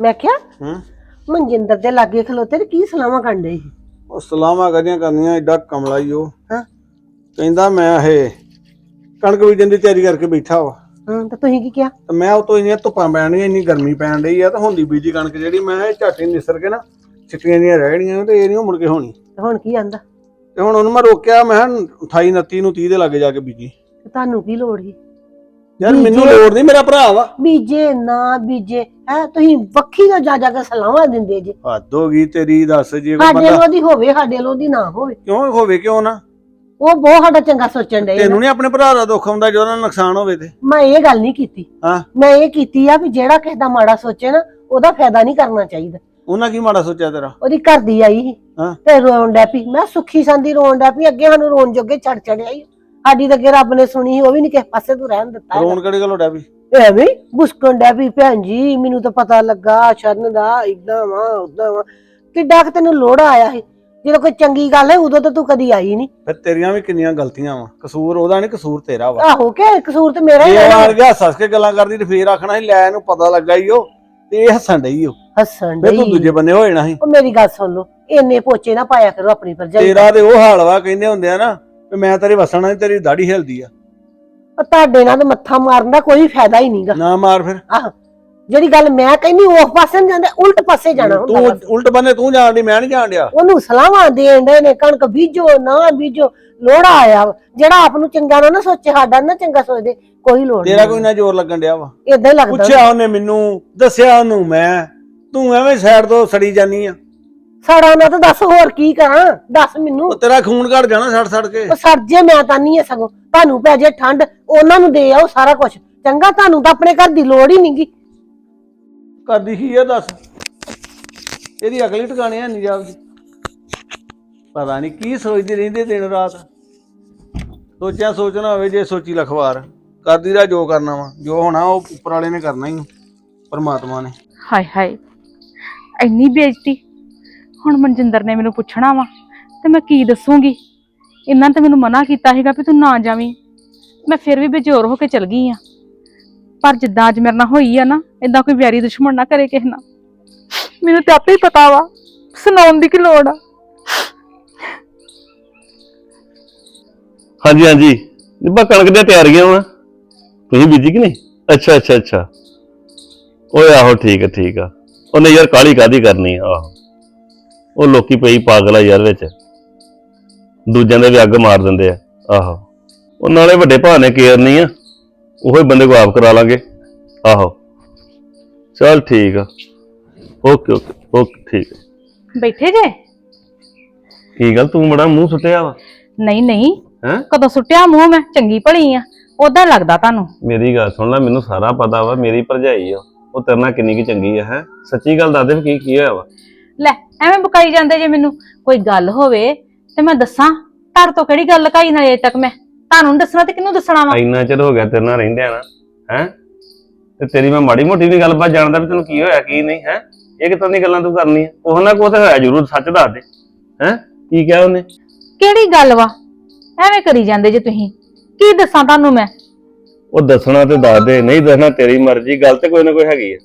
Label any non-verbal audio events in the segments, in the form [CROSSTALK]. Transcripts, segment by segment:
ਮੈਂ ਕਿਹਾ ਹੂੰ? ਮਨਜਿੰਦਰ ਦੇ ਲਾਗੇ ਖਲੋਤੇ ਤੇ ਕੀ ਸਲਾਹਾਂ ਕਰਨ ਡਏ ਸੀ? ਉਹ ਸਲਾਮਾਂ ਕਦੀਆਂ ਕਰਨੀਆਂ ਐਡਾ ਕਮਲਾ ਹੀ ਉਹ। ਹਾਂ। ਕਹਿੰਦਾ ਮੈਂ ਇਹ ਕਣਕ ਬੀਜਣ ਦੀ ਤਿਆਰੀ ਕਰਕੇ ਬੈਠਾ ਵਾ। ਹਾਂ ਤਾਂ ਤੁਸੀਂ ਕੀ ਕਿਹਾ? ਤੇ ਮੈਂ ਉਹ ਤੋਂ ਇੰਨੀਆਂ ਧੁੱਪਾਂ ਪੈਣੀਆਂ ਇੰਨੀ ਗਰਮੀ ਪੈਣ ਰਹੀ ਆ ਤਾਂ ਹੁੰਦੀ ਬੀਜੀ ਕਣਕ ਜਿਹੜੀ ਮੈਂ ਇਹ ਝਾਟੀ ਨਿਸਰ ਕੇ ਨਾ ਚਿੱਟੀਆਂ ਜੀਆਂ ਰਹਿਣੀਆਂ ਤੇ ਇਹ ਨਹੀਂ ਮੁੜ ਕੇ ਹੋਣੀ। ਤੇ ਹੁਣ ਕੀ ਆਂਦਾ? ਤੇ ਹੁਣ ਉਹਨੂੰ ਮੈਂ ਰੋਕਿਆ ਮੈਂ ਕਿਹਾ 28 29 ਨੂੰ 30 ਦੇ ਲਾਗੇ ਜਾ ਕੇ ਬੀਜੀ। ਤੇ ਤੁਹਾਨੂੰ ਕੀ ਲੋੜ ਸੀ? ਯਾਰ ਮੈਨੂੰ ਲੋੜ ਨਹੀਂ ਮੇਰਾ ਭਰਾ ਵਾ। ਬੀਜੇ ਨਾ ਬੀਜੇ। ਹੈ ਤੁਸੀਂ ਵੱਖੀ ਤੋਂ ਜਾ ਜਾ ਕੇ ਸਲਾਹਾਂ ਦਿੰਦੇ ਜੇ। ਹੱਦ ਹੋ ਗਈ ਤੇਰੀ ਦੱਸ ਜੇ ਕੋਈ ਸਾਡੇ ਬੰਦਾ ਲੋ ਦੀ ਹੋਵੇ ਸਾਡੇ ਲੋ ਦੀ ਨਾ ਹੋਵੇ। ਕਿਉਂ ਹੋਵੇ ਕਿਉਂ ਨਾ? ਉਹ ਬਹੁਤ ਸਾਡਾ ਚੰਗਾ ਸੋਚਣ ਡਏ ਤੈਨੂੰ ਨਹੀਂ ਆਪਣੇ ਭਰਾ ਦਾ ਦੁੱਖ ਹੁੰਦਾ ਜਦੋਂ ਉਹਦਾ ਨੁਕਸਾਨ ਹੋਵੇ ਤੇ? ਮੈਂ ਇਹ ਗੱਲ ਨਹੀਂ ਕੀਤੀ। ਹਾਂ। ਮੈਂ ਇਹ ਕੀਤੀ ਆ ਵੀ ਜਿਹੜਾ ਕਿਸੇ ਦਾ ਮਾੜਾ ਸੋਚੇ ਨਾ ਉਹਦਾ ਫਾਇਦਾ ਨਹੀਂ ਕਰਨਾ ਚਾਹੀਦਾ। ਉਹਨਾਂ ਕੀ ਮਾੜਾ ਸੋਚਿਆ ਤੇਰਾ? ਉਹਦੀ ਘਰ ਦੀ ਆਈ ਸੀ ਹਾਂ। ਤੇ ਰੋਣ ਡੈ ਪਈ। ਮੈਂ ਸੁੱਖੀ ਸੰਦੀ ਰੋਣ ਡੈ ਪਈ ਅੱਗੇ ਸਾਨੂੰ ਰੋਣ ਜੋਗੇ ਛੜ ਚੜਿਆ ਹੀ ਸਾਡੀ ਤਾਂ ਅੱਗੇ ਰੱਬ ਨੇ ਸੁਣੀ ਸੀ, ਉਹ ਵੀ ਨਹੀਂ ਕਿਸੇ ਪਾਸੇ ਤੋਂ ਰਹਿਣ ਦਿੱਤਾ ਹੈਗਾ। ਰੋਣ ਕਿਹੜੀ ਗੱਲ ਵੀ ਐਵੇਂ ਹੀ ਬੁਸਕਣ ਡੈ ਪਈ ਭੈਣ ਜੀ ਮੈਨੂੰ ਤਾਂ ਪਤਾ ਲੱਗਾ ਸ਼ਰਨ ਦਾ ਇਦਾਂ ਵਾ ਉਦਾਂ ਵਾ। ਕਿੱਡਾ ਕਿ ਤੈਨੂੰ ਲੋੜਾ ਆਇਆ ਸੀ? ਜਦੋਂ ਕੋਈ ਚੰਗੀ ਗੱਲ ਹੈ ਉਦੋਂ ਤਾਂ ਤੂੰ ਕਦੀ ਆਈ ਨਹੀਂ ਫਿਰ ਤੇਰੀਆਂ ਵੀ ਕਿੰਨੀਆਂ ਗਲਤੀਆਂ ਵਾ। ਕਸੂਰ ਉਹਦਾ ਨਹੀਂ ਕਸੂਰ ਤੇਰਾ ਵਾ। ਆਹੋ ਕਿ ਕਸੂਰ ਤੇ ਮੇਰਾ ਹੀ ਜੇ ਹੈ ਆਣ ਗਿਆ ਹੱਸ ਕੇ ਗੱਲਾਂ ਕਰਦੀ ਤੇ ਫੇਰ ਆਖਣਾ ਸੀ ਲੈ ਇਹਨੂੰ ਪਤਾ ਲੱਗਾ ਹੀ ਉਹ ਤੇ ਇਹ ਹੱਸਣ ਡਈ ਉਹ। ਹੱਸਣ ਫੇਰ ਤੂੰ ਡਈ। ਦੂਜੇ ਬੰਨੇ ਹੋ ਜਾਣਾ ਸੀ। ਉਹ ਮੇਰੀ ਗੱਲ ਸੁਣ ਲਓ ਇੰਨੇ ਪੋਚੇ ਨਾ ਪਾਇਆ ਕਰੋ ਆਪਣੀ ਭਰਜਾਈ ਤੇਰਾ ਤੇ ਉਹ ਹਾਲ ਵਾ ਕਹਿੰਦੇ ਹੁੰਦੇ ਆ ਨਾ ਵੀ ਮੈਂ ਤੇਰੇ ਵਸਣਾ ਨਹੀਂ ਤੇਰੀ ਦਾੜੀ ਹਿਲਦੀ ਆ। ਉਹ ਤੁਹਾਡੇ ਨਾਲ ਤਾਂ ਮੱਥਾ ਮਾਰਨ ਦਾ ਕੋਈ ਫਾਇਦਾ ਹੀ ਨਹੀਂਗਾ। ਨਾ ਮਾਰ ਫਿਰ। ਆਹ ਜਿਹੜੀ ਗੱਲ ਮੈਂ ਕਹਿੰਦੀ ਉਸ ਪਾਸੇ ਨਹੀਂ ਜਾਂਦੇ ਉਲਟ ਪਾਸੇ ਜਾਣਾ ਹੁੰਦਾ ਤੂੰ ਬਸ। ਉਲਟ ਬੰਨੇ ਤੂੰ ਜਾਣ ਦੀ ਮੈਂ ਨਹੀਂ ਜਾਣ ਡਿਆ। ਉਹਨੂੰ ਸਲਾਹਾਂ ਦੇਣ ਦੇ ਨੇ ਕਣਕ ਬੀਜੋ ਨਾ ਬੀਜੋ ਲੋੜਾ ਆਇਆ ਵਾ। ਜਿਹੜਾ ਆਪ ਨੂੰ ਚੰਗਾ ਨਾ ਨਾ ਸੋਚੇ ਸਾਡਾ ਨਾ ਚੰਗਾ ਸੋਚਦੇ ਕੋਈ ਲੋੜ ਤੇਰਾ ਕੋਈ ਨਾ ਜ਼ੋਰ ਲੱਗਣ ਡਿਆ ਵਾ। ਇਦਾਂ ਹੀ ਲੱਗਦਾ। ਪੁੱਛਿਆ ਉਹਨੇ ਮੈਨੂੰ ਦੱਸਿਆ ਉਹਨੂੰ ਮੈਂ ਤੂੰ ਐਵੇਂ ਸਾਈਡ ਤੋਂ ਸੜੀ ਜਾਨੀ ਆ। ਸਾੜਾ ਨਾ ਤਾਂ ਦੱਸ ਹੋਰ ਕੀ ਕਰਾਂ? ਦੱਸ ਮੈਨੂੰ। ਉਹ ਤੇਰਾ ਖੂਨ ਘੜ ਜਾਣਾ ਸੜ ਸੜ ਕੇ। ਉਹ ਸਰ ਜੇ ਮੈਂ ਤਾਂ ਨਹੀਂ ਹੈ ਸਗੋਂ। ਤੁਹਾਨੂੰ ਪੈ ਜੇ ਠੰਡ ਉਹਨਾਂ ਨੂੰ ਦੇ ਆਓ ਸਾਰਾ ਕੁਝ ਚੰਗਾ ਤੁਹਾਨੂੰ ਤਾਂ ਆਪਣੇ ਘਰ ਦੀ ਲੋੜ ਹੀ ਨਹੀਂਗੀ ਕਰਦੀ ਕੀ ਆ ਦੱਸ। ਇਹਦੀ ਅਗਲੀ ਟਿਕਾਣੇ ਹੈ ਨਹੀਂ ਜਾਂਦੀ ਪਤਾ ਨਹੀਂ ਕੀ ਸੋਚਦੀ ਰਹਿੰਦੀ ਦਿਨ ਰਾਤ। ਸੋਚਿਆ ਸੋਚਣਾ ਹੋਵੇ ਜੇ ਸੋਚੀ ਲਖਵਾਰ। ਕਰਦੀ ਦਾ ਜੋ ਕਰਨਾ ਵਾ ਜੋ ਹੋਣਾ ਉਹ ਉੱਪਰ ਵਾਲੇ ਨੇ ਕਰਨਾ ਹੀ ਪਰਮਾਤਮਾ ਨੇ। ਹਾਏ ਹਾਏ ਇੰਨੀ ਬੇਇੱਜ਼ਤੀ। ਹੁਣ ਮਨਜਿੰਦਰ ਨੇ ਮੈਨੂੰ ਪੁੱਛਣਾ ਵਾ, ਤੇ ਮੈਂ ਕੀ ਦੱਸੂਗੀ? ਇਹਨਾਂ ਤੇ ਮੈਨੂੰ ਮਨਾ ਕੀਤਾ ਸੀਗਾ ਵੀ ਤੂੰ ਨਾ ਜਾਵੀਂ। ਮੈਂ ਫਿਰ ਵੀ ਬੇਜੋਰ ਹੋ ਕੇ ਚਲ ਗਈ ਆ। ਪਰ ਜਿੱਦਾਂ ਅੱਜ ਮੇਰੇ ਨਾਲ ਹੋਈ ਆ ਨਾ ਇਦਾਂ ਕੋਈ ਵੈਰੀ ਦੁਸ਼ਮਣ ਨਾ ਕਰੇ ਕਿਸੇ ਨਾਲ। ਮੈਨੂੰ ਤੇ ਆਪੇ ਹੀ ਪਤਾ ਵਾ, ਸੁਣਾਉਣ ਦੀ ਕੀ ਲੋੜ ਆ। ਹਾਂਜੀ ਹਾਂਜੀ। ਨਿੱਬਾ ਕਣਕ ਦੀਆਂ ਤਿਆਰੀਆਂ ਵਾ। ਤੁਸੀਂ ਬੀਜੀ ਕਿ ਨਹੀਂ? ਅੱਛਾ ਅੱਛਾ ਅੱਛਾ। ਓਏ ਆਹੋ, ਠੀਕ ਆ ਠੀਕ ਆ। ਉਹਨੇ ਯਾਰ ਕਾਲੀ ਕਾਦੀ ਕਰਨੀ ਆ, ਆਹੋ। ਉਹ ਲੋਕੀ ਪਈ ਪਾਗਲ ਆ ਯਾਰ ਵਿੱਚ। ਦੂਜਿਆਂ ਦੇ ਵੀ ਅੱਗ ਮਾਰ ਦਿੰਦੇ ਆ। ਆਹੋ। ਉਹ ਨਾਲੇ ਵੱਡੇ ਭਾ ਨੇ ਕੇਅਰ ਨਹੀਂ ਆ। ਉਹੀ ਬੰਦੇ ਕੋ ਆਪ ਕਰਾ ਲਾਂਗੇ। ਆਹੋ। ਚਲ ਠੀਕ ਆ। ਓਕੇ ਓਕੇ ਓਕੇ ਠੀਕ। ਆ। ਬੈਠੇ ਜੇ? ਕੀ ਗੱਲ ਤੂੰ ਬੜਾ ਮੂੰਹ ਸੁੱਟਿਆ ਵਾ? ਨਹੀਂ ਨਹੀਂ। ਹੈ? ਕਦੋਂ ਸੁੱਟਿਆ ਮੂੰਹ ਮੈਂ? ਚੰਗੀ ਭਲੀ ਆ। ਉਦਾਂ ਲੱਗਦਾ ਤੁਹਾਨੂੰ। ਮੇਰੀ ਗੱਲ ਸੁਣ ਲੈ ਮੈਨੂੰ ਸਾਰਾ ਪਤਾ ਵਾ। ਮੇਰੀ ਭਰਜਾਈ ਆ। ਉਹ ਤੇਰੇ ਨਾਲ ਕਿੰਨੀ ਕੀ ਚੰਗੀ ਆ ਹੈ? ਸੱਚੀ ਗੱਲ ਦੱਸ ਦੇ ਵੀ ਕੀ ਕੀ ਹੋਇਆ ਵਾ? ਲੈ ਐਵੇਂ ਬੁਕਾਈ ਜਾਂਦੇ ਜੇ ਮੈਨੂੰ। ਕੋਈ ਗੱਲ ਹੋਵੇ ਤੇ ਮੈਂ ਦੱਸਾਂ ਤੁਹਾਡੇ ਤੋਂ ਕਿਹੜੀ ਗੱਲ ਲਕਾਈ ਨਾ ਅਜੇ ਤੱਕ ਮੈਂ? ਤੁਹਾਨੂੰ ਨੀ ਦੱਸਣਾ ਤੇ ਕਿਹਨੂੰ ਦੱਸਣਾ ਵਾ? ਇੰਨਾ ਚਿਰ ਹੋ ਗਿਆ ਤੇਰੇ ਨਾਲ ਰਹਿੰਦੇ ਆ ਨਾ ਹੈ? ਤੇ ਤੇਰੀ ਮੈਂ ਮਾੜੀ ਮੋਟੀ ਵੀ ਗੱਲਬਾਤ ਜਾਣਦਾ ਵੀ ਤੈਨੂੰ ਕੀ ਹੋਇਆ ਕੀ ਨਹੀਂ ਹੈ? ਇਹ ਕਿਤੋਂ ਦੀ ਗੱਲਾਂ ਤੂੰ ਕਰਨੀ ਆ? ਕੋਹ ਨਾ ਕੋਹ ਤੇ ਹੋਇਆ ਜ਼ਰੂਰ ਸੱਚ ਦੱਸ ਦੇ ਹੈ? ਕੀ ਕਿਹਾ ਉਹਨੇ? ਕਿਹੜੀ ਗੱਲ ਵਾ? ਐਵੇਂ ਕਰੀ ਜਾਂਦੇ ਜੇ ਤੁਸੀਂ। ਕੀ ਦੱਸਾਂ ਤੁਹਾਨੂੰ ਮੈਂ? ਉਹ ਦੱਸਣਾ ਤੇ ਦੱਸ ਦੇ ਨਹੀਂ ਦੱਸਣਾ ਤੇਰੀ ਮਰਜ਼ੀ ਗੱਲ ਤੇ ਕੋਈ ਨਾ ਕੋਈ ਹੈਗੀ ਆ।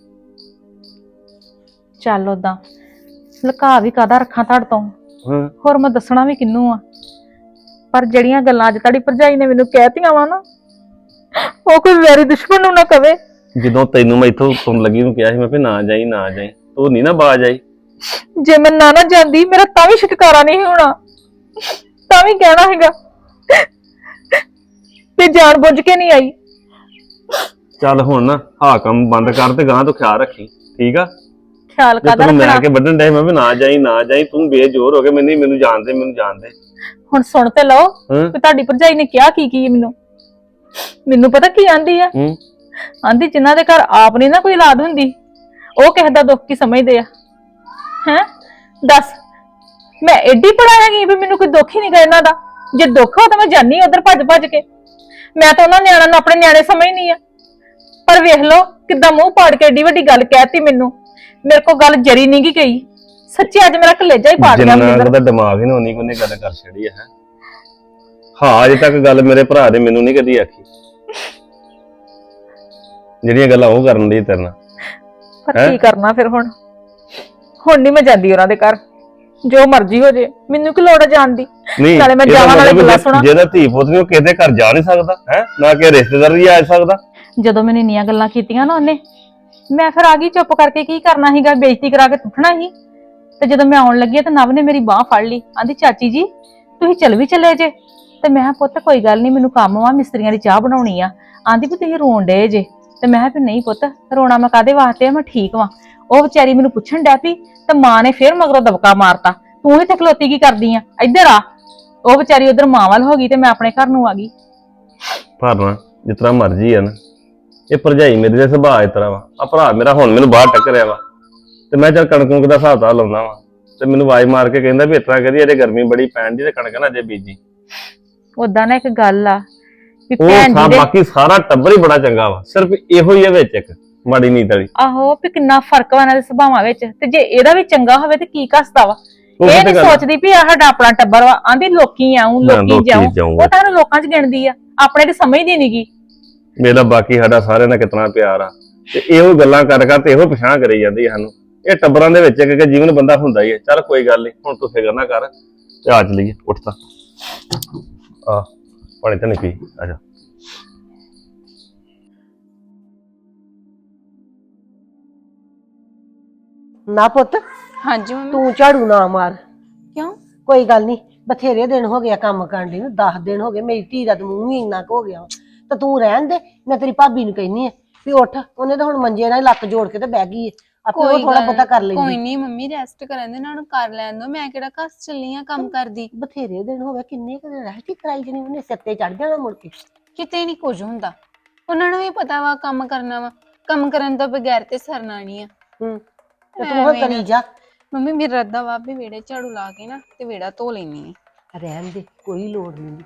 ਚੱਲ ਓਦਾਂ। ਲੁਕਾ ਵੀ ਕਾਦਾ ਰੱਖਾਂ ਤੁਹਾਡੇ ਤੋਂ? ਹਾਂ। ਹੋਰ ਮੈਂ ਦੱਸਣਾ ਵੀ ਕਿੰਨੂੰ ਆ? ਪਰ ਜਿਹੜੀਆਂ ਗੱਲਾਂ ਅੱਜ ਤੁਹਾਡੀ ਭਰਜਾਈ ਨੇ ਮੈਨੂੰ ਕਹਿਤੀਆਂ ਵਾ ਨਾ ਉਹ ਕੋਈ ਵੈਰੀ ਦੁਸ਼ਮਣ ਨੂੰ ਨਾ ਕਵੇ। ਜਦੋਂ ਤੈਨੂੰ ਮੈਂ ਇੱਥੋਂ ਸੁਣ ਲੱਗੀ ਨੂੰ ਕਿਹਾ ਸੀ ਮੈਂ ਵੀ ਨਾ ਜਾਈ ਨਾ ਜਾਈ। ਤੂੰ ਨਹੀਂ ਨਾ ਬਾਜ ਆਈ। ਜੇ ਮੈਂ ਨਾ ਨਾ ਜਾਂਦੀ ਮੇਰਾ ਤਾਂ ਵੀ ਛੁਟਕਾਰਾ ਨਹੀਂ ਹੋਣਾ। ਤਾਂ ਵੀ ਕਹਿਣਾ ਹੈਗਾ ਤੇ ਜਾਣ ਬੁੱਝ ਕੇ ਨਹੀਂ ਆਈ। ਚੱਲ ਹੁਣ ਨਾ ਹਾਂ ਕੰਮ ਬੰਦ ਕਰ ਤੇ ਗਾਂ ਤੋਂ ਖਿਆਲ ਰੱਖੀ ਠੀਕ ਆ? ਖਿਆਲ ਕਾਦਾ ਤੈਨੂੰ ਮੈਂ ਰੱਖਣਾ? ਕੇ ਵੱਢਣ ਡਿਆ ਸੀ, ਮੈਂ ਵੀ ਨਾ ਜਾਈ ਨਾ ਜਾਈ ਤੂੰ ਬੇਜੋਰ ਹੋ ਕੇ ਮੈਨੂੰ ਮੈਨੂੰ ਜਾਣਦੇ ਮੈਨੂੰ ਜਾਣਦੇ। ਹੁਣ ਸੁਣ ਤੇ ਲਓ ਹਾਂ? ਕਿ ਤੁਹਾਡੀ ਭਰਜਾਈ ਨੇ ਕਿਹਾ ਕੀ ਕੀ ਮੈਨੂੰ। ਮੈਨੂੰ ਪਤਾ ਕੀ ਆਂਦੀ ਆ? ਹੂੰ? ਆਂਦੀ ਜਿਨ੍ਹਾਂ ਦੇ ਘਰ ਆਪ ਨਹੀਂ ਨਾ ਕੋਈ ਔਲਾਦ ਹੁੰਦੀ ਉਹ ਕਿਸੇ ਦਾ ਦੁੱਖ ਕੀ ਸਮਝਦੇ ਆ? ਹੈ? ਦੱਸ ਮੈਂ ਐਡੀ ਪੜਾ ਹੈਗੀ ਵੀ ਮੈਨੂੰ ਕੋਈ ਦੁੱਖ ਹੀ ਨਹੀਂ ਗਾ ਇਹਨਾਂ ਦਾ। ਜੇ ਦੁੱਖ ਹੋ ਤਾਂ ਮੈਂ ਜਾਨੀ ਉਧਰ ਭੱਜ ਭੱਜ ਕੇ। ਮੈਂ ਤਾਂ ਉਹਨਾਂ ਨਿਆਣਿਆਂ ਨੂੰ ਆਪਣੇ ਨਿਆਣੇ ਸਮਝਣੀ ਆ। ਪਰ ਵੇਖ ਲਓ ਕਿੱਦਾਂ ਮੂੰਹ ਪਾੜ ਕੇ ਐਡੀ ਵੱਡੀ ਗੱਲ ਕਹਿਤੀ ਮੈਨੂੰ। ਮੇਰੇ ਕੋ ਗੱਲ ਜਰੀ ਨਹੀਂ ਗਈ ਗਈ। ਸੱਚੀ ਅੱਜ ਮੇਰਾ ਕਲੇਜਾ ਹੀ ਪਾੜ ਗਿਆ ਜਿੰਨਾ। ਉਹਦਾ ਦਿਮਾਗ ਹੀ ਨਾ ਉਨੀ ਕੋਨੇ ਗੱਲ ਕਰ ਛੜੀ ਹੈ। ਹਾਂ ਅਜੇ ਤੱਕ ਗੱਲ ਮੇਰੇ ਭਰਾ ਨੇ ਮੈਨੂੰ ਨਹੀਂ ਕਦੀ ਆਖੀ। ਜਿਹੜੀਆਂ ਗੱਲਾਂ ਉਹ ਕਰਨ ਲਈ ਤੇਰੇ ਨਾਲ। ਪਰ ਹੈਂ? ਕੀ ਕਰਨਾ ਫਿਰ ਹੁਣ? ਹੁਣ ਨਹੀਂ ਮੈਂ ਜਾਂਦੀ ਉਹਨਾਂ ਦੇ ਘਰ। ਜੋ ਮਰਜ਼ੀ ਹੋ ਜੇ ਮੈਨੂੰ ਕੀ ਲੋੜ ਹੈ ਜਾਣ ਦੀ? ਨਹੀਂ ਨਾਲੇ ਮੈਂ ਇਹਦਾ ਜਾਵਾਂ, ਨਾਲੇ ਮਤਲਬ ਗੱਲਾਂ ਜੇ- ਸੁਣਾ। ਜਿਹਦਾ ਧੀ ਪੁੱਤ ਨਹੀਂ ਉਹ ਕਿਸੇ ਦੇ ਘਰ ਜਾ ਨਹੀਂ ਸਕਦਾ ਹੈ? ਨਾ ਕਿ ਰਿਸ਼ਤੇਦਾਰ ਵੀ ਆ ਸਕਦਾ। ਜਦੋਂ ਮੈਨੂੰ ਇੰਨੀਆਂ ਗੱਲਾਂ ਕੀਤੀਆਂ ਨਾ ਉਹਨੇ ਮੈਂ ਫਿਰ ਆ ਗਈ, ਚੁੱਪ ਕਰਕੇ ਕੀ ਕਰਨਾ ਸੀਗਾ? ਬੇਇੱਜ਼ਤੀ ਕਰਾ ਕੇ ਉੱਠਣਾ ਸੀ। ਤੇ ਜਦੋਂ ਮੈਂ ਆਉਣ ਲੱਗੀ ਤੇ ਨਵ ਨੇ ਮੇਰੀ ਬਾਹ ਫੜ ਲਈ। ਆਂਦੀ, ਚਾਚੀ ਜੀ, ਤੁਸੀਂ ਚੱਲ ਵੀ ਚੱਲੇ ਜੇ। ਤੇ ਮੈਂ ਕਿਹਾ, ਪੁੱਤ, ਕੋਈ ਗੱਲ ਨਹੀਂ, ਮੈਨੂੰ ਕੰਮ ਵਾ, ਮਿਸਤਰੀਆਂ ਦੀ ਚਾਹ ਬਣਾਉਣੀ ਆ। ਆਂਦੀ ਵੀ ਤੁਸੀਂ ਰੋਣ ਡੇ ਜੇ। ਤੇ ਮੈਂ ਕਿਹਾ ਵੀ ਨਹੀਂ ਪੁੱਤ, ਰੋਣਾ ਮੈਂ ਕਾਦੇ ਵਾਸਤੇ ਆ? ਮੈਂ ਠੀਕ ਵਾਂ। ਉਹ ਵਿਚਾਰੀ ਮੈਨੂੰ ਪੁੱਛਣ ਡੈ ਪਈ ਤੇ ਮਾਂ ਨੇ ਫੇਰ ਮਗਰੋਂ ਦਬਕਾ ਮਾਰਤਾ। ਤੂੰ ਇੱਥੇ ਖਲੋਤੀ ਕੀ ਕਰਦੀ ਆ? ਇੱਧਰ ਆ। ਉਹ ਵਿਚਾਰੀ ਉਧਰ ਮਾਂ ਵੱਲ ਹੋ ਗਈ ਤੇ ਮੈਂ ਆਪਣੇ ਘਰ ਨੂੰ ਆ ਗਈ। ਪਰ ਨਾ ਜਿਸ ਤਰ੍ਹਾਂ ਮਰਜ਼ੀ ਆ ਨਾ। ਇਹ ਭਰਜਾਈ ਮੇਰੇ ਦੇ ਸੁਭਾਅ ਇਸ ਤਰ੍ਹਾਂ ਵਾ। ਆ ਭਰਾ ਮੇਰਾ ਹੁਣ ਮੈਨੂੰ ਬਾਹਰ ਟੱਕਰਿਆ ਵਾ। ਤੇ ਮੈਂ ਚੱਲ ਕਣਕ ਕੁਣਕ ਦਾ ਹਿਸਾਬ ਤਾਂ ਲਾਉਣਾ ਵਾ। ਤੇ ਮੈਨੂੰ ਆਵਾਜ਼ ਮਾਰ ਕੇ ਕਹਿੰਦਾ ਵੀ ਤਰ੍ਹਾਂ ਕਰੀ ਇਹਦੇ ਗਰਮੀ ਬੜੀ ਪੈਣ ਦੀ ਤੇ ਕਣਕ ਨਾ ਅਜੇ ਬੀਜੀ। ਉਦਾਂ ਨਾ ਇੱਕ ਗੱਲ ਆ ਵੀ ਉਹ ਭੈਣ ਸਾ ਜੀ ਦੇ ਬਾਕੀ ਸਾਰਾ ਟੱਬਰ ਹੀ ਬੜਾ ਚੰਗਾ ਵਾ। ਸਿਰਫ ਇਹੋ ਹੀ ਹੈ ਵਿੱਚ ਇੱਕ ਮਾੜੀ ਨੀਤ ਵਾਲੀ। ਆਹੋ ਵੀ ਕਿੰਨਾ ਫ਼ਰਕ ਵਾ ਇਹਨਾਂ ਦੇ ਸੁਭਾਵਾਂ ਵਿੱਚ। ਤੇ ਜੇ ਇਹਦਾ ਵੀ ਚੰਗਾ ਹੋਵੇ ਤੇ ਕੀ ਕੱਸਦਾ ਵਾ? ਉਹ ਇਹ ਕਿਤੇ ਨਹੀਂ ਗੱਲ- ਸੋਚਦੀ ਵੀ ਆਹ ਸਾਡਾ ਆਪਣਾ ਟੱਬਰ ਵਾ। ਆਂਦੀ ਲੋਕੀ ਆਉਂ ਨਾ, ਲੋਕੀ ਲੋਕੀ ਜਾਉਂ। ਜਾਊਂ। ਉਹ ਤਾਂ ਲੋਕਾਂ 'ਚ ਗਿਣਦੀ ਆ। ਆਪਣੇ ਤੇ ਸਮਝਦੀ ਨਹੀਂਗੀ ਮੇਰਾ ਬਾਕੀ ਸਾਡਾ ਸਾਰਿਆਂ ਨਾਲ ਕਿਤਨਾ ਪਿਆਰ ਆ। ਤੇ ਇਹੋ ਗੱਲਾਂ ਕਰ ਕਰ ਤੇ ਇਹੋ ਪਛਾਣ ਕਰੀ ਜਾਂਦੀ ਸਾਨੂੰ। ਇਹ ਟੱਬਰਾਂ ਦੇ ਵਿੱਚ ਇੱਕ ਇੱਕ ਜੀਵਨ ਬੰਦਾ ਹੁੰਦਾ ਹੀ ਹੈ ਚੱਲ ਕੋਈ ਗੱਲ ਨਹੀਂ ਹੁਣ ਤੂੰ ਫਿਕਰ ਨਾ ਕਰ। ਤੇ ਆ ਚਲੀਏ ਉੱਠ ਤਾਂ। ਆ ਪਾਣੀ ਤਾਂ ਨਹੀਂ ਪੀ। ਆ ਜਾ। ਨਾ ਪੁੱਤ ਹਾਂਜੀ ਮੰਮੀ। ਤੂੰ ਝਾੜੂ ਨਾ ਮਾਰ। ਕਿਉਂ? ਕੋਈ ਗੱਲ ਨਹੀਂ ਬਥੇਰੇ ਦਿਨ ਹੋ ਗਿਆ ਕੰਮ ਕਰਨ ਦੀ ਨੂੰ 10 ਦਿਨ ਹੋ ਗਏ ਮੇਰੀ ਧੀ ਦਾ ਤਾਂ ਮੂੰਹ ਵੀ ਇੰਨਾ ਕੁ ਹੋ ਗਿਆ। ਵਾ। ਤਾਂ ਤੂੰ ਰਹਿਣ ਦੇ ਮੈਂ ਤੇਰੀ ਭਾਬੀ ਨੂੰ ਕਹਿੰਨੀ ਆ ਵੀ ਉੱਠ ਉਹਨੇ ਤਾਂ ਹੁਣ ਮੰਜੇ ਨਾਲ ਹੀ ਲੱਕ ਜੋੜ ਕੇ ਤੇ ਬਹਿ ਗਈ ਹੈ। ਆਪੇ ਉਹ ਥੋੜਾ ਗੱਲ- ਬਹੁਤਾ ਕਰ ਕੋਈ ਲੈਂਦੀ ਨਹੀਂ ਮੰਮੀ ਰੈਸਟ ਕਰਨ ਦੇ ਨਾਲ ਕਰ ਲੈਣ ਦੋ ਮੈਂ ਕਿਹੜਾ ਘਸ ਚੱਲੀ ਆ ਕੰਮ ਕਰਦੀ। ਬਥੇਰੇ ਦਿਨ ਹੋ ਗਏ ਕਿੰਨੇ ਕੁ ਦਿਨ ਰਹਿ ਕੇ ਕਰਾਈ ਜਣੀ ਉਹਨੇ ਸਿਰ ਤੇ ਚੜ ਜਾਣਾ ਮੁੜ ਕੇ। ਕਿਤੇ ਨਹੀਂ ਕੁਝ ਹੁੰਦਾ। ਉਹਨਾਂ ਨੂੰ ਵੀ ਪਤਾ ਵਾ ਕੰਮ ਕਰਨਾ ਵਾ। ਕੰਮ ਕਰਨ ਤੋਂ ਬਗੈਰ ਤੇ ਸਰਨਾ ਨਹੀਂ ਆ। ਹੂੰ ਤੇ ਤੂੰ ਹੁਣ ਐਵੇਂ ਨਾ। ਕਰੀ ਜਾ। ਮੰਮੀ ਮੇਰਾ ਰੱਦਾ ਵਾ ਵੀ ਵਿਹੜੇ ਝਾੜੂ ਲਾ ਕੇ ਨਾ ਤੇ ਵਿਹੜਾ ਧੋ ਲੈਣੀ ਆ ਰਹਿਣ ਦੇ ਕੋਈ ਲੋੜ ਨਹੀਂ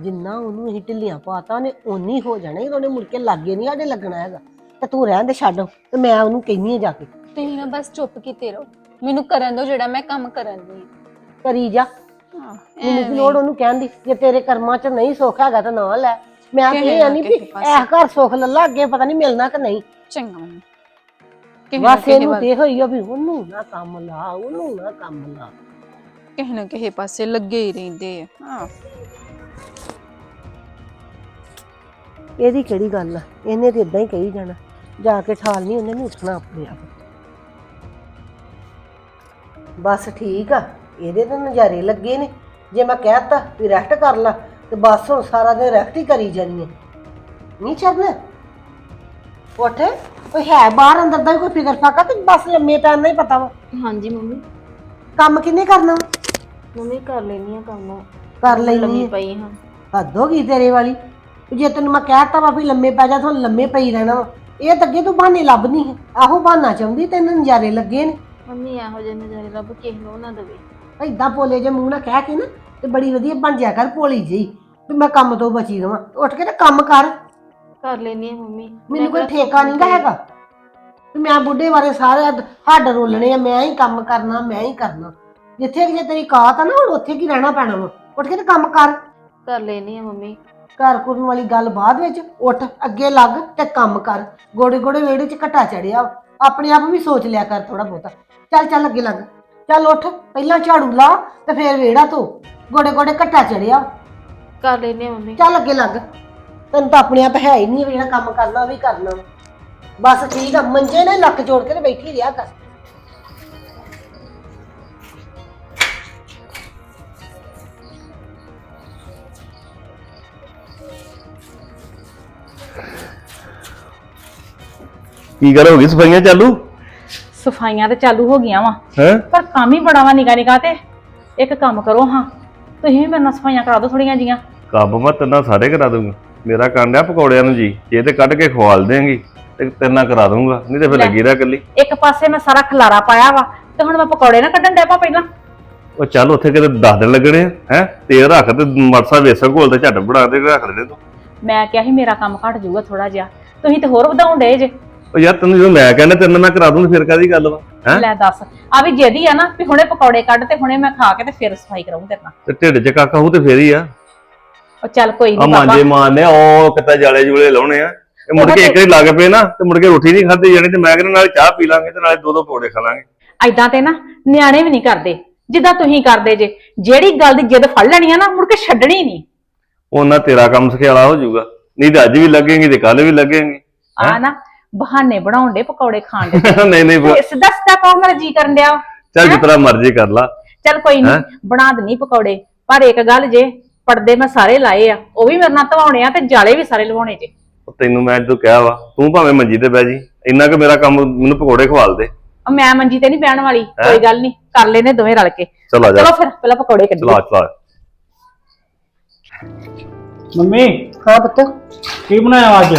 ਜਿੰਨਾ ਉਹਨੂੰ ਅਸੀਂ ਢਿੱਲੀਆਂ ਪਾਤਾ ਉਹਨੇ ਓਨੀ ਹੋ ਜਾਣਾ ਹੀ ਉਹਨੇ ਮੁੜ ਕੇ ਲਾਗੇ ਨਹੀਂ ਸਾਡੇ ਲੱਗਣਾ ਹੈਗਾ। ਤੇ ਤੂੰ ਰਹਿਣ ਦੇ ਛੱਡ ਤੇ ਮੈਂ ਉਹਨੂੰ ਕਹਿੰਨੀ ਆ ਜਾ ਕੇ। ਤੁਸੀਂ ਨਾ ਬਸ ਚੁੱਪ ਕੀਤੇ ਰਹੋ। ਮੈਨੂੰ ਕਰਨ ਦਿਓ ਜਿਹੜਾ ਮੈਂ ਕੰਮ ਕਰਨ ਦੀ ਕਰੀ ਜਾ। ਮੈਨੂੰ ਕੀ ਲੋੜ ਉਹਨੂੰ ਕਹਿਣ ਦੀ? ਜੇ ਤੇਰੇ ਕਰਮਾਂ 'ਚ ਨਹੀਂ ਸੁੱਖ ਹੈਗਾ ਤਾਂ ਨਾ ਲੈ। ਮੈਂ ਤੇ ਇਹ ਨਾ ਨਹੀਂ ਵੀ। ਇਹ ਘਰ ਸੁੱਖ ਲੱਲਾ ਅੱਗੇ ਪਤਾ ਨਹੀਂ ਮਿਲਣਾ ਕਿ ਨਹੀਂ। ਚੰਗਾ ਨਾ ਬਸ ਕਿਸੇ ਇਹਨੂੰ ਤੇ ਹੋਈ ਆ ਵੀ ਉਹਨੂੰ ਨਾ ਕੰਮ ਲਾ ਉਹਨੂੰ ਨਾ ਕੰਮ ਲਾ। ਕਿਸੇ ਨਾ ਕਿਸੇ ਪਾਸੇ ਲੱਗੇ ਹੀ ਰਹਿੰਦੇ ਆ। ਹਾਂ। ਇਹਦੀ ਕਿਹੜੀ ਗੱਲ ਆ? ਇਹਨੇ ਤੇ ਇਦਾਂ ਹੀ ਕਹੀ ਜਾਣਾ। ਜਾ ਕੇ ਠਾਲ ਨਹੀਂ ਉਹਨੇ ਨਹੀਂ ਉੱਠਣਾ ਆਪਣੇ ਆਪ। ਬਸ ਠੀਕ ਆ। ਇਹਦੇ ਤਾਂ ਨਜ਼ਾਰੇ ਲੱਗੇ ਨੇ। ਜੇ ਮੈਂ ਕਹਿਤਾ ਵੀ ਰੈਸਟ ਕਰ ਲਾ ਤੇ ਬਸ ਹੁਣ ਸਾਰਾ ਦਿਨ ਰੈਸਟ ਹੀ ਕਰੀ ਜਾਣੀ ਹੈ ਨਹੀਂ ਚੱਲਣਾ ਉੱਠ। ਕੋਈ ਹੈ ਬਾਹਰ ਅੰਦਰ ਦਾ ਵੀ ਕੋਈ ਫਿਕਰ ਫਾਕਾ ਤੇ ਬਸ ਲੰਮੇ ਪੈਣ ਦਾ ਹੀ ਪਤਾ ਵਾ। ਹਾਂਜੀ ਮੰਮੀ। ਕੰਮ ਕਿੰਨੇ ਕਰਨਾ? ਮੰਮੀ ਕਰ ਲੈਣੀ ਆ ਕੰਮ। ਕਰ ਲੈਣੀ ਲੰਮੀ ਪਈ ਹਾਂ। ਹੱਦ ਹੋ ਗਈ ਤੇਰੇ ਵਾਲੀ। ਜੇ ਤੈਨੂੰ ਮੈਂ ਕਹਿਤਾ ਵਾ ਵੀ ਲੰਮੇ ਪੈ ਜਾ ਤੁਹਾਨੂੰ ਲੰਮੇ ਪਈ ਰਹਿਣਾ ਵਾ। ਇਹ ਤਾਂ ਅੱਗੇ ਤੂੰ ਬਹਾਨੇ ਲੱਭਦੀ ਹੈ ਆਹੋ ਬਹਾਨਾ ਚਾਹੁੰਦੀ ਤੈਨੂੰ ਨਜ਼ਾਰੇ ਲੱਗੇ ਨੇ। ਮੰਮੀ ਇਹੋ ਜਿਹੇ ਨਜ਼ਾਰੇ ਰੱਬ ਕਿਸੇ ਨੂੰ ਨਾ ਦੇਵੇ। ਏਦਾਂ ਭੋਲੇ ਜੇ ਮੂੰਹ ਨਾਲ ਕਹਿ ਕੇ ਨਾ ਤੇ ਬੜੀ ਵਧੀਆ ਬਣ ਜਾ ਕਰ ਭੋਲੀ ਜਿਹੀ। ਵੀ ਮੈਂ ਕੰਮ ਤੋਂ ਬਚੀ ਰਵਾਂ। ਉੱਠ ਕੇ ਤੇ ਕੰਮ ਕਰ। ਕਰ ਲੈਣੀ ਆ ਮੰਮੀ। ਮੈਨੂੰ ਕੋਈ ਠੇਕਾ ਨਹੀਂ ਗਾ ਹੈਗਾ। ਵੀ ਮੈਂ ਬੁੱਢੇ ਬਾਰੇ ਸਾਰੇ ਹੱਡ- ਹੱਡ ਰੋਲਣੇ ਆ। ਮੈਂ ਹੀ ਕੰਮ ਕਰਨਾ ਮੈਂ ਹੀ ਕਰਨਾ। ਜਿੱਥੇ ਕਿ ਜੇ ਤੇਰੀ ਕਾਤ ਆ ਨਾ ਹੁਣ ਉੱਥੇ ਕੀ ਰਹਿਣਾ ਪੈਣਾ ਵਾ? ਉੱਠ ਕੇ ਤੇ ਕੰਮ ਕਰ। ਕਰ ਲੈਣੀ ਆ ਮੰਮੀ। ਘਰ ਕਰਨ ਵਾਲੀ ਗੱਲ ਬਾਅਦ ਵਿੱਚ ਉੱਠ ਅੱਗੇ ਲੱਗ ਤੇ ਕੰਮ ਕਰ। ਗੋੜੇ ਗੋੜੇ ਵਿਹੜੇ 'ਚ ਘਟਾ ਚੜਿਆ ਵਾ। ਆਪਣੇ ਆਪ ਵੀ ਸੋਚ ਲਿਆ ਕਰ ਥੋੜਾ ਬਹੁਤਾ। ਚੱਲ ਚੱਲ ਅੱਗੇ ਲੱਗ। ਚੱਲ ਉੱਠ ਪਹਿਲਾਂ ਝਾੜੂ ਲਾ ਤੇ ਫੇਰ ਵਿਹੜਾ ਧੋ। ਗੋੜੇ ਗੋੜੇ ਘਟਾ ਚੜਿਆ ਵਾ। ਕਰ ਆ ਮੰਮੀ। ਚੱਲ ਅੱਗੇ ਲੱਗ। ਤੈਨੂੰ ਤਾਂ ਆਪਣੇ ਆਪ ਹੈ ਹੀ ਨਹੀਂ ਵੀ ਜਿਹੜਾ ਕੰਮ ਕਰਨਾ ਉਹ ਵੀ ਕਰਨਾ। ਬਸ ਠੀਕ ਆ ਮੰਜੇ ਨੇ ਲੱਕ ਜੋੜ ਕੇ ਤੇ ਬੈਠੀ ਰਿਹਾ ਕਰ। ਕੀ ਗੱਲ ਹੋ ਗਈ? ਸਫਾਈਆਂ ਚਾਲੂ? ਸਫਾਈਆਂ ਤੇ ਚਾਲੂ ਹੋ ਗਈਆਂ ਵਾ। ਹੈ? ਪਰ ਕੰਮ ਹੀ ਬੜਾ ਵਾ ਨਿਕਾ ਨਿਕਾ ਤੇ। ਇੱਕ ਕੰਮ ਕਰੋ ਹਾਂ। ਤੁਸੀਂ ਵੀ ਮੇਰੇ ਨਾਲ ਸਫਾਈਆਂ ਕਰਾ ਦਿਓ ਥੋੜੀਆਂ ਜੀਆਂ ਕੰਮ ਮੈਂ ਤੇਨਾਂ ਸਾਰੇ ਕਰਾ ਦੂੰਗਾ। ਮੇਰਾ ਕਾਂਡਿਆ ਪਕੌੜਿਆਂ ਨੂੰ ਜੀ। ਜੇ ਤੇ ਕੱਢ ਕੇ ਖਵਾਲ ਦੇਂਗੀ ਤੇ ਤੇਨਾਂ ਕਰਾ ਦੂੰਗਾ। ਨਹੀਂ ਤੇ ਫਿਰ। ਲੱਗੀ ਰਹਿ ਕੱਲੀ ਇੱਕ ਪਾਸੇ ਮੈਂ ਸਾਰਾ ਖਲਾਰਾ ਪਾਇਆ ਵਾ ਤੇ ਹੁਣ ਮੈਂ ਪਕੌੜੇ ਨਾ ਕੱਢਣ ਡਿਆ ਪਾ ਪਹਿਲਾਂ। ਉਹ ਚੱਲ ਉੱਥੇ ਕਿਤੇ 10 ਦਿਨ ਲੱਗਣੇ ਆ ਹੈ? ਤੇਲ ਰੱਖ ਤੇ ਮਰਸਾ ਵੇਸਣ ਘੋਲ ਤੇ ਝੱਟ ਬਣਾ ਦੇ ਰੱਖ ਦੇਣੇ ਤੂੰ। ਮੈਂ ਕਿਹਾ ਸੀ ਮੇਰਾ ਕੰਮ ਘਟ ਜਾਊਗਾ ਥੋੜਾ ਜਿਹਾ। ਤੁਸੀਂ ਤੇ ਹੋਰ ਵਧਾਉਣ ਡੇ ਜੇ। ਉਹ ਯਾਰ ਤੈਨੂੰ ਜਦੋਂ ਮੈਂ ਕਹਿੰਦਾ ਤੇਰੇ ਨਾਲ ਮੈਂ ਕਰਾ ਦੂੰਗਾ ਫਿਰ ਕਾਦੀ ਗੱਲ ਵਾ? ਹੈਂ? ਲੈ ਦੱਸ ਆ ਵੀ ਜਿਹਦੀ ਆ ਨਾ ਵੀ ਹੁਣੇ ਪਕੌੜੇ ਕੱਢ ਤੇ ਹੁਣੇ ਮੈਂ ਖਾ ਕੇ ਤੇ ਫਿਰ ਸਫ਼ਾਈ ਕਰਾਉਂ ਤੇਰੇ ਨਾਲ। ਤੇ ਢਿੱਡ 'ਚ ਕਾਕਾ ਹੋਊ ਤੇ ਫੇਰ ਹੀ ਆ। ਉਹ ਚੱਲ ਕੋਈ ਆ ਨਹੀਂ ਬਾਬਾ। ਮਾਂਜੇ ਮਾਰਨੇ ਉਹ ਕਿਤਾ ਜਾਲੇ ਜੂਲੇ ਲਾਉਣੇ ਆ। ਇਹ ਮੁੜ ਕੇ ਇੱਕ ਹੀ ਲੱਗ ਪਏ ਨਾ ਤੇ ਮੁੜ ਕੇ ਰੋਟੀ ਨਹੀਂ ਖਾਧੀ ਜਾਣੀ ਤੇ ਮੈਂ ਕਹਿੰਦਾ ਨਾਲੇ ਚਾਹ ਪੀ ਲਾਂਗੇ ਤੇ ਨਾਲੇ ਦੋ ਦੋ ਪਕੌੜੇ ਖਾ ਲਾਂਗੇ। ਐਦਾਂ ਤੇ ਨਾ ਨਿਆਣੇ ਵੀ ਨਹੀਂ ਕਰਦੇ ਜਿੱਦਾਂ ਤੁਸੀਂ ਕਰਦੇ ਜੇ। ਜਿਹੜੀ ਗੱਲ ਦੀ ਜਿੱਦ ਫੜ ਲੈਣੀ ਆ ਨਾ ਮੁੜ ਕੇ ਛੱਡਣੀ ਨਹੀਂ ਉਹਨਾਂ ਤੇਰਾ ਕੰਮ ਸਿਖਿਆਲਾ ਹੋ ਜਾਊਗਾ। ਨਹੀਂ ਤੇ ਅੱਜ ਵੀ ਲੱਗेंगे ਤੇ ਕੱਲ ਵੀ ਲੱਗेंगे ਆ ਨਾ ਬਹਾਨੇ ਬਣਾਉਣ ਦੇ ਪਕੌੜੇ ਖਾਣ ਦੇ [LAUGHS] ਨਹੀਂ ਨਹੀਂ ਤੇ ਸਿੱਧਾ ਸਿੱਧਾ ਕਹੋ ਮੇਰਾ ਜੀ ਕਰਨ ਡਿਆ। ਚੱਲ ਜਿਤਨਾ ਮਰਜ਼ੀ ਕਰ ਲਾ। ਚੱਲ ਕੋਈ ਨਹੀਂ ਬਣਾ ਦਨੀ ਪਕੌੜੇ। ਪਰ ਇੱਕ ਗੱਲ ਜੇ ਪਰਦੇ ਮੈਂ ਸਾਰੇ ਲਾਏ ਆ ਉਹ ਵੀ ਮੇਰੇ ਨਾਲ ਧਵਾਉਣੇ ਆ ਤੇ ਜਾਲੇ ਵੀ ਸਾਰੇ ਲਵਾਉਣੇ ਜੇ। ਉਹ ਤੈਨੂੰ ਮੈਂ ਜਦੋਂ ਕਿਹਾ ਵਾ ਤੂੰ ਭਾਵੇਂ ਮੰਜੀ ਤੇ ਬਹਿ ਜੀ ਇੰਨਾ ਕਿ ਮੇਰਾ ਕੰਮ ਮੈਨੂੰ ਪਕੌੜੇ ਖਵਾਲ ਦੇ। ਉਹ ਮੈਂ ਮੰਜੀ ਤੇ ਨਹੀਂ ਬਹਿਣ ਵਾਲੀ ਕੋਈ ਗੱਲ ਨਹੀਂ ਕਰ ਲੈਨੇ ਦੋਵੇਂ ਰਲ ਕੇ। ਚਲ ਆ ਜਾ। ਚਲੋ ਫਿਰ ਪਹਿਲਾਂ ਪਕੌੜੇ ਚਲਾ ਕੱਢੀਏ ਚਲਾ ਮੰਮੀ ਹਾਂ ਪੁੱਤ। ਕੀ ਬਣਾਇਆ ਅੱਜ?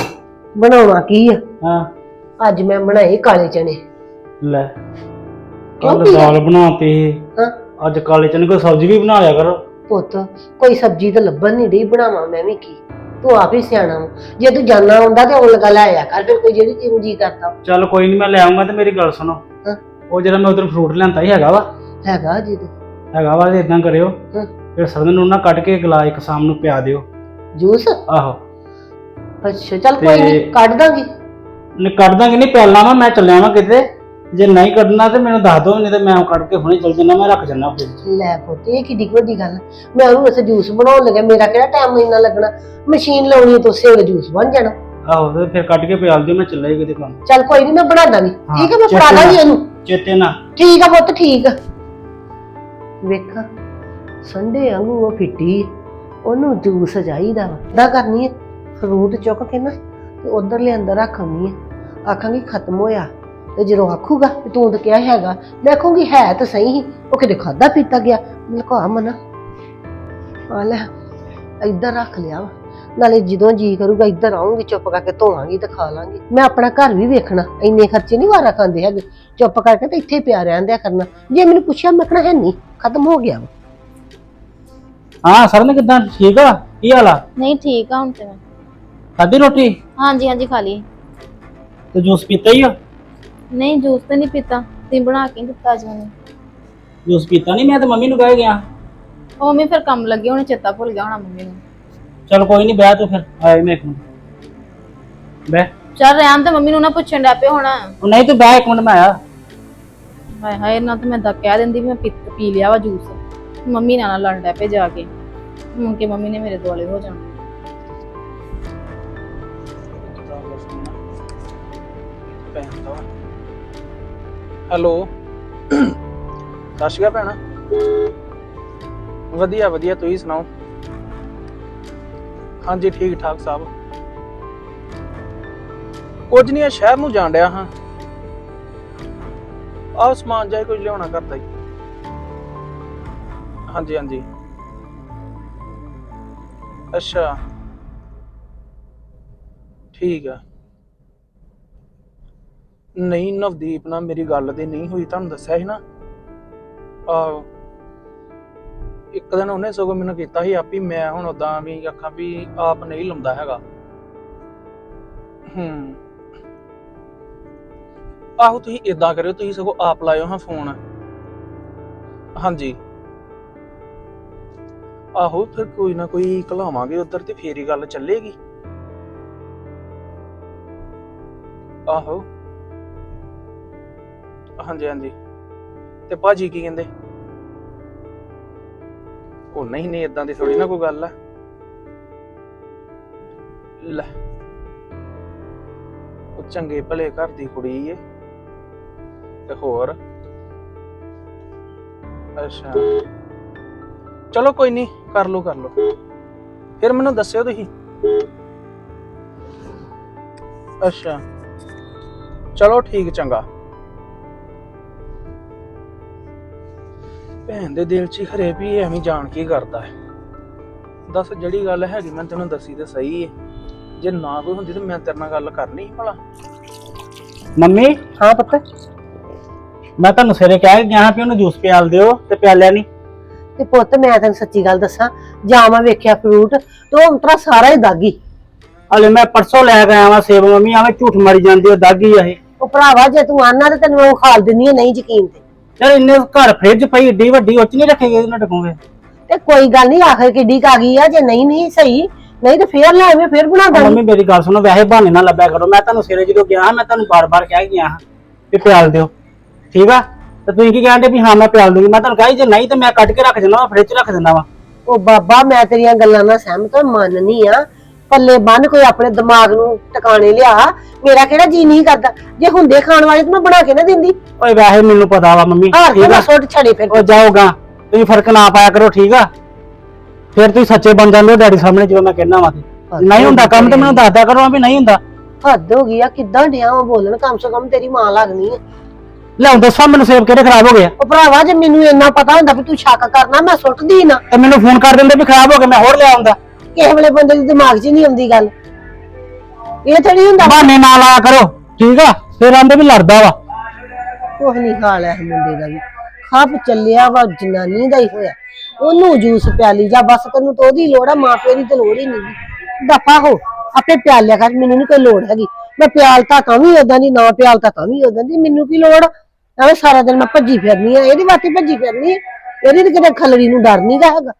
ਬਣਾਉਣਾ ਕੀ ਆ? ਹਾਂ। ਅੱਜ ਮੈਂ ਬਣਾਏ ਕਾਲੇ ਚਨੇ। ਲੈ ਕੱਲ? ਦਾਲ ਬਣਾਤੀ ਹਾਂ। ਅੱਜ ਕਾਲੇ ਚਨੇ ਕੋਈ ਸਬਜ਼ੀ ਵੀ ਬਣਾ ਲਿਆ ਕਰੋ। ਪੁੱਤ ਕੋਈ ਸਬਜ਼ੀ ਤਾਂ ਲੱਭਣ ਨਹੀਂ ਡਈ ਬਣਾਵਾਂ ਮੈਂ ਵੀ ਕੀ? ਤੂੰ ਆਪ ਹੀ ਸਿਆਣਾ ਵਾ। ਜੇ ਤੂੰ ਜਾਣਾ ਹੁੰਦਾ ਤੇ ਉਹ ਲਗਾ ਲੈ ਆਇਆ ਕਰ ਫਿਰ ਕੋਈ ਜਿਹੜੀ ਤੈਨੂੰ ਜੀ ਕਰਦਾ। ਚੱਲ ਕੋਈ ਨਹੀਂ ਮੈਂ ਲੈ ਆਉਂਗਾ ਤੇ ਮੇਰੀ ਗੱਲ ਸੁਣੋ। ਹਾਂ। ਉਹ ਜਿਹੜਾ ਮੈਂ ਉਧਰ ਫਰੂਟ ਲਿਆਂਦਾ ਹੀ ਹੈਗਾ ਵਾ? ਹੈਗਾ ਜੀ ਤੇ। ਹੈਗਾ ਵਾ ਤੇ ਇਦਾਂ ਕਰਿਓ। ਹਾਂ। ਫਿਰ ਸਰਦ ਨੂੰ ਨਾ ਕੱਢ ਕੇ ਗਲਾ ਇੱਕ ਸ਼ਾਮ ਨੂੰ ਪਿਆ ਦਿਓ। ਜੂਸ? ਆਹੋ। ਅੱਛਾ ਚੱਲ ਕੋਈ ਤੇ- ਨਹੀਂ ਕੱਢ ਦਾਂਗੀ। ਨੇ ਕੱਢ ਦਾਂਗੇ ਨਹੀਂ ਪਿਆਲਣਾ ਵਾ ਮੈਂ ਚੱਲਿਆ ਵਾਂ ਕਿਤੇ। ਜੇ ਨਹੀਂ ਕੱਢਣਾ ਤੇ ਮੈਨੂੰ ਦੱਸ ਦਿਓ ਨਹੀਂ ਤੇ ਮੈਂ ਕੱਢ ਕੇ ਹੁਣੇ ਚੱਲ ਜੰਨਾ ਮੈਂ ਰੱਖ ਜੰਨਾ ਫ੍ਰਿਜ 'ਚ। ਲੈ ਪੁੱਤ ਇਹ ਕਿੱਡੀ ਕੁ ਵੱਡੀ ਗੱਲ। ਮੈਂ ਉਹਨੂੰ ਵੈਸੇ ਜੂਸ ਬਣਾਉਣ ਲੱਗਾ ਮੇਰਾ ਕਿਹੜਾ ਟਾਈਮ ਇੰਨਾ ਲੱਗਣਾ? ਮਸ਼ੀਨ ਲਾਉਣੀ ਹੈ ਤਾਂ ਉਸੇ ਵੇਲੇ ਜੂਸ ਬਣ ਜਾਣਾ। ਆਹੋ ਤੇ ਫਿਰ ਕੱਢ ਕੇ ਪਿਆਲ ਦਿਓ ਮੈਂ ਚੱਲਿਆ ਹੀ ਕਿਤੇ ਕੰਮ। ਚੱਲ ਕੋਈ ਨਹੀਂ ਮੈਂ ਬਣਾ ਦਾਂਗੀ। ਹਾਂ, ਠੀਕ ਹੈ ਮੈਂ ਚੇਤੇ ਫੜਾ ਦਾਂਗੀ ਨਾਲ। ਇਹਨੂੰ ਚੇਤੇ ਨਾ ਠੀਕ ਆ ਪੁੱਤ ਠੀਕ ਆ। ਵੇਖਾਂ ਸੰਡੇ ਵਾਂਗੂ ਉਹ ਫਿੱਟੀ। ਉਹਨੂੰ ਜੂਸ ਚਾਹੀਦਾ ਵਾ। ਦਾ ਕਰਨੀ ਹੈ ਫਰੂਟ ਚੁੱਕ ਕੇ ਨਾ ਤੇ ਉਧਰ ਲੈ ਅੰਦਰ ਰੱਖ ਆਉਣੀ ਆਖਾਂਗੀ ਖਤਮ ਹੋਇਆ। ਤੇ ਜਦੋਂ ਆਖੂਗਾ ਵੀ ਤੂੰ ਤਾਂ ਕਿਹਾ ਹੈਗਾ ਮੈਂ ਹੈ ਤਾਂ ਸਹੀ ਹੀ ਉਹ ਕਿਤੇ ਖਾਦਾ ਪੀਤਾ ਗਿਆ ਲੁਕਾ ਮਨਾ। ਆ ਲੈ ਇੱਧਰ ਰੱਖ ਲਿਆ ਵਾ। ਨਾਲੇ ਜਦੋਂ ਜੀ ਕਰੂਗਾ ਇੱਧਰ ਆਉਂਗੀ ਚੁੱਪ ਕਰਕੇ ਧੋਵਾਂਗੀ ਤੇ ਖਾ ਲਾਂਗੀ। ਮੈਂ ਆਪਣਾ ਘਰ ਵੀ ਵੇਖਣਾ ਇੰਨੇ ਖਰਚੇ ਨਹੀਂ ਵਾਰਾ ਖਾਂਦੇ ਹੈਗੇ। ਚੁੱਪ ਕਰਕੇ ਤੇ ਇੱਥੇ ਪਿਆ ਰਹਿੰਦਿਆ ਕਰਨਾ। ਜੇ ਮੈਨੂੰ ਪੁੱਛਿਆ ਮੈਂ ਕਹਣਾ ਹੈ ਨਹੀਂ ਖਤਮ ਹੋ ਗਿਆ ਵਾ। ਹਾਂ ਸਰ ਨੇ ਕਿਦਾਂ? ਠੀਕ ਆ? ਕੀ ਹਾਲ ਆ? ਨਹੀਂ ਠੀਕ ਆ ਹੁਣ ਤੇ ਮੈਂ। ਖਾਧੀ ਰੋਟੀ? ਹਾਂਜੀ ਹਾਂਜੀ ਖਾ ਲਈ। ਤੇ ਜੂਸ ਪੀਤਾ ਹੀ ਆ? ਨਹੀਂ ਜੂਸ ਤੇ ਨਹੀਂ ਪੀਤਾ। ਤੁਸੀਂ ਬਣਾ ਕੇ ਦਿੱਤਾ ਅੱਜ ਮੈਨੂੰ। ਜੂਸ ਪੀਤਾ ਨਹੀਂ ਮੈਂ ਤੇ ਮੰਮੀ ਨੂੰ ਕਹਿ ਗਿਆ। ਉਹ ਮੰਮੀ ਫਿਰ ਕੰਮ ਲੱਗੇ ਉਹਨੇ ਚੇਤਾ ਭੁੱਲ ਗਿਆ ਹੋਣਾ ਮੰਮੀ ਨੂੰ। ਚਲ ਕੋਈ ਨਹੀਂ ਬਹਿ ਤੂੰ ਫਿਰ। ਆਏ ਮੈਂ ਇੱਕ ਮਿੰਟ। ਬਹਿ। ਚੱਲ ਰਹਿਣ ਤੇ ਮੰਮੀ ਨੂੰ ਨਾ ਪੁੱਛਣ ਡਿਆ ਪਿਆ ਹੋਣਾ। ਉਹ ਨਹੀਂ ਤੂੰ ਬਹਿ ਇੱਕ ਮਿੰਟ ਮੈਂ ਆਇਆ ਹਾਏ ਹਾਏ ਨਾ ਤੇ ਮੈਂ ਤਾਂ ਕਹਿ ਦਿੰਦੀ ਵੀ ਮੈਂ ਪੀ ਪੀ ਲਿਆ ਵਾ ਜੂਸ। ਮੰਮੀ ਨਾਲ ਨਾ ਲੜਨ ਪਏ ਜਾ ਕੇ। ਮੁੜ ਕੇ ਮੰਮੀ ਨੇ ਮੇਰੇ ਦੁਆਲੇ ਹੋ ਜਾਣਾ। ਹੈਲੋ ਸਤਿ ਸ਼੍ਰੀ ਅਕਾਲ ਭੈਣਾ। ਵਧੀਆ ਵਧੀਆ, ਤੁਸੀਂ ਸੁਣਾਓ? ਹਾਂਜੀ, ਠੀਕ ਠਾਕ ਸਭ। ਕੁਝ ਨਹੀਂ ਆ ਸ਼ਹਿਰ ਨੂੰ ਜਾਣ ਡਿਆ ਹਾਂ। ਆਹ ਸਮਾਨ ਜਾਏ ਕੁਝ ਲਿਆਉਣਾ ਕਰਦਾ ਹੀ ਹਾਂਜੀ ਹਾਂਜੀ। ਅੱਛਾ। ਠੀਕ ਆ। ਨਹੀਂ ਨਵਦੀਪ ਨਾਲ ਮੇਰੀ ਗੱਲ ਤੇ ਨਹੀਂ ਹੋਈ, ਤੁਹਾਨੂੰ ਦੱਸਿਆ ਸੀ ਨਾ? ਆਹੋ ਇੱਕ ਦਿਨ ਉਹਨੇ ਸਗੋਂ ਮੈਨੂੰ ਕੀਤਾ ਸੀ ਆਪੀ, ਮੈਂ ਹੁਣ ਉਦਾਂ ਵੀ ਆਖਾਂ ਵੀ ਆਪ ਨਹੀਂ ਲਾਉਂਦਾ ਹੈਗਾ। ਹੂੰ। ਆਹੋ, ਤੁਸੀਂ ਇਦਾਂ ਕਰਿਓ, ਤੁਸੀਂ ਸਗੋਂ ਆਪ ਲਾਇਓ ਹਾਂ ਫੋਨ। ਹਾਂਜੀ। ਆਹੋ, ਫਿਰ ਕੋਈ ਨਾ ਕੋਈ ਘਲਾਵਾਂਗੇ ਉਧਰ ਤੇ ਫੇਰ ਹੀ ਗੱਲ ਚੱਲੇਗੀ। ਆਹੋ। ਹਾਂਜੀ ਹਾਂਜੀ। ਤੇ ਭਾਜੀ ਕੀ ਕਹਿੰਦੇ? ਉਹ ਨਹੀਂ ਨਹੀਂ ਇਦਾਂ ਦੀ ਥੋੜੀ ਨਾ ਕੋਈ ਗੱਲ ਆ। ਲੈ, ਉਹ ਚੰਗੇ ਭਲੇ ਘਰ ਦੀ ਕੁੜੀ ਏ। ਤੇ ਹੋਰ? ਅੱਛਾ। ਚਲੋ ਕੋਈ ਨਹੀਂ, ਕਰ ਲਓ ਕਰ ਲਓ। ਫਿਰ ਮੈਨੂੰ ਦੱਸਿਓ ਤੁਸੀਂ। ਅੱਛਾ। ਚਲੋ ਠੀਕ, ਚੰਗਾ। ਭੈਣ ਦੇ ਦਿਲ 'ਚ ਹੀ ਖਰੇ ਵੀ ਐਵੇਂ ਜਾਣ ਕੇ ਕਰਦਾ ਹੈ। ਦੱਸ ਜਿਹੜੀ ਗੱਲ ਹੈਗੀ ਮੈਂ ਤੈਨੂੰ ਦੱਸੀ ਤੇ ਸਹੀ ਹੈ ਜੇ ਨਾ ਕੋਈ ਹੁੰਦੀ ਤੇ ਮੈਂ ਤੇਰੇ ਨਾਲ ਗੱਲ ਕਰਨੀ ਸੀ ਭਲਾ। ਮੰਮੀ ਹਾਂ ਪੁੱਤ। ਮੈਂ ਤੁਹਾਨੂੰ ਸਵੇਰੇ ਕਹਿ ਕੇ ਗਿਆ ਹਾਂ ਕਿ ਉਹਨੂੰ ਜੂਸ ਪਿਆਲ ਦਿਓ ਤੇ ਪਿਆਲਿਆ ਨਹੀਂ ਤੇ ਪੁੱਤ ਮੈਂ ਤੈਨੂੰ ਸੱਚੀ ਗੱਲ ਦੱਸਾਂ ਜਾਂ ਮੈਂ ਵੇਖਿਆ ਫਰੂਟ ਤੇ ਉਹ ਅੰਤਰਾ ਸਾਰਾ ਹੀ ਦਾਗੀ। ਹਲੇ ਮੈਂ ਪਰਸੋਂ ਲੈ ਕੇ ਆਇਆ ਵਾਂ ਸੇਬ ਮੰਮੀ ਆਵੇਂ ਝੂਠ ਮਾਰੀ ਜਾਂਦੀ ਉਹ ਦਾਗੀ ਆ ਇਹ। ਉਹ ਭਰਾਵਾ ਜੇ ਤੂੰ ਆਨਾ ਤੇ ਤੈਨੂੰ ਮੈਂ ਖਾਲ ਦਿੰਨੀ ਆ ਨਹੀਂ ਯਕੀਨ ਤੇ। ਯਾਰ ਇੰਨੇ ਘਰ ਫ੍ਰਿਜ ਪਈ ਏਡੀ ਵੱਡੀ ਉੱਚ ਨਹੀਂ ਰੱਖੇਗੇ ਇਹਨਾਂ ਟਕੋਗੇ ਤੇ ਕੋਈ ਗੱਲ ਨਹੀਂ ਆਖਰ ਕਿੱਡੀ ਕਾ ਗਈ ਆ ਜੇ ਨਹੀਂ ਨਹੀਂ ਸਹੀ। ਨਹੀਂ ਤੇ ਫੇਰ ਲੈ ਆਵੇਂ ਫੇਰ ਬਣਾ ਦਾਂਗੇ। ਮੰਮੀ ਮੇਰੀ ਗੱਲ ਸੁਣੋ ਵੈਸੇ ਬਹਾਨੇ ਨਾ ਲੱਭਿਆ ਕਰੋ। ਮੈਂ ਤੁਹਾਨੂੰ ਸਵੇਰੇ ਜਦੋਂ ਗਿਆ ਮੈਂ ਤੁਹਾਨੂੰ ਬਾਰ-ਬਾਰ ਕਹਿ ਗਿਆ ਹਾਂ ਕਿ ਪਿਆਲ ਦਿਓ। ਠੀਕ ਆ? ਤੇ ਤੁਸੀਂ ਕੀ ਕਹਿੰਦੇ ਵੀ ਹਾਂ ਮੈਂ ਪਿਆਲ ਦੂੰਗੀ। ਮੈਂ ਤੁਹਾਨੂੰ ਕਹਾਂ ਜੇ ਨਹੀਂ ਤੇ ਮੈਂ ਕੱਢ ਕੇ ਰੱਖ ਦਿੰਦਾ ਵਾ ਫ੍ਰਿਜ 'ਚ ਰੱਖ ਦਿੰਦਾ ਵਾ। ਉਹ ਬਾਬਾ ਮੈਂ ਤੇਰੀਆਂ ਗੱਲਾਂ ਨਾਲ ਸਹਿਮਤ ਹਾਂ ਮੰਨਨੀ ਆ ਪੱਲੇ ਬੰਨ ਕੋਈ ਆਪਣੇ ਦਿਮਾਗ ਨੂੰ ਟਿਕਾਣੇ ਲਿਆ ਮੇਰਾ ਕਿਹੜਾ ਜੀ ਨਹੀਂ ਕਰਦਾ? ਜੇ ਹੁੰਦੇ ਖਾਣ ਵਾਲੇ ਤਾਂ ਮੈਂ ਬਣਾ ਕੇ ਨਾ ਦਿੰਦੀ। ਓਏ ਵੈਸੇ ਮੈਨੂੰ ਪਤਾ ਵਾ ਮੰਮੀ ਹਾਰ ਕੇ ਆ? ਸੁੱਟ ਛੜੇ ਫਿਰ। ਉਹ ਜਾਓਗਾ ਤੁਸੀਂ ਫ਼ਰਕ ਨਾ ਪਾਇਆ ਕਰੋ ਠੀਕ ਆ? ਫਿਰ ਤੁਸੀਂ ਸੱਚੇ ਬਣ ਜਾਂਦੇ ਹੋ ਡੈਡੀ ਸਾਹਮਣੇ ਜਦੋਂ ਮੈਂ ਕਹਿਣਾ ਵਾ। ਤੇ ਨਹੀਂ ਹੁੰਦਾ ਕੰਮ ਤੇ ਮੈਨੂੰ ਦੱਸਦਿਆ ਕਰੋ ਵੀ ਨਹੀਂ ਹੁੰਦਾ। ਹੱਦ ਹੋ ਗਈ ਆ ਕਿੱਦਾਂ ਡਿਆ ਵਾ ਬੋਲਣ? ਕਮ ਸੇ ਕਮ ਤੇਰੀ ਮਾਂ ਲੱਗਣੀ ਆ। ਲਿਆਉਂ ਦੱਸੋ ਮੈਨੂੰ ਸੇਬ ਕਿਹੜੇ ਖਰਾਬ ਹੋ ਗਏ ਆ? ਉਹ ਭਰਾਵਾ ਜੇ ਮੈਨੂੰ ਇੰਨਾ ਪਤਾ ਹੁੰਦਾ ਵੀ ਤੂੰ ਸ਼ੱਕ ਕਰਨਾ ਮੈਂ ਸੁੱਟਦੀ ਨਾ। ਤੇ ਮੈਨੂੰ ਫੋਨ ਕਰ ਦਿੰਦੇ ਵੀ ਖਰਾਬ ਹੋ ਗਏ ਮੈਂ ਹੋਰ ਲਿਆ ਆਉਂਦਾ। ਕਿਸੇ ਵੇਲੇ ਬੰਦੇ ਦੇ ਦਿਮਾਗ 'ਚ ਨਹੀਂ ਆਉਂਦੀ ਗੱਲ। ਇਹ ਤਾਂ ਨਹੀਂ ਹੁੰਦਾ। ਬਹਾਨੇ ਨਾ ਲਾਇਆ ਕਰੋ ਠੀਕ ਆ? ਫਿਰ ਆਂਦੇ ਵੀ ਲੜਦਾ ਵਾ। ਕੁਛ ਨਹੀਂ ਹਾਲ ਹੈ ਮੁੰਡੇ ਦਾ ਵੀ। ਖੱਪ ਚੱਲਿਆ ਵਾ ਜਨਾਨੀ ਦਾ ਹੀ ਹੋਇਆ। ਉਹਨੂੰ ਜੂਸ ਪਿਆਲੀ ਜਾ ਬਸ ਤੈਨੂੰ ਤਾਂ ਉਹਦੀ ਲੋੜ ਆ ਮਾਂ ਪਿਓ ਦੀ ਤੇ ਲੋੜ ਹੀ ਨਹੀਂ। ਦਫਾ ਹੋ ਆਪੇ ਪਿਆਲ ਲਿਆ ਕਰ ਮੈਨੂੰ ਨਹੀਂ ਕੋਈ ਲੋੜ ਹੈਗੀ। ਮੈਂ ਪਿਆਲਤਾ ਤਾਂ ਵੀ ਉਦਾਂ ਦੀ ਨਾ ਪਿਆਲਤਾ ਤਾਂ ਵੀ ਉਦਾਂ ਦੀ ਮੈਨੂੰ ਕੀ ਲੋੜ? ਐਵੇਂ ਸਾਰਾ ਦਿਨ ਮੈਂ ਭੱਜੀ ਫਿਰਨੀ ਆ ਇਹਦੀ ਵਾਤੀ ਭੱਜੀ ਫਿਰਨੀ ਇਹਦੀ ਤੇ ਕਿਤੇ ਖਲੜੀ ਨੂੰ ਡਰ ਨਹੀਂਗਾ ਹੈਗਾ।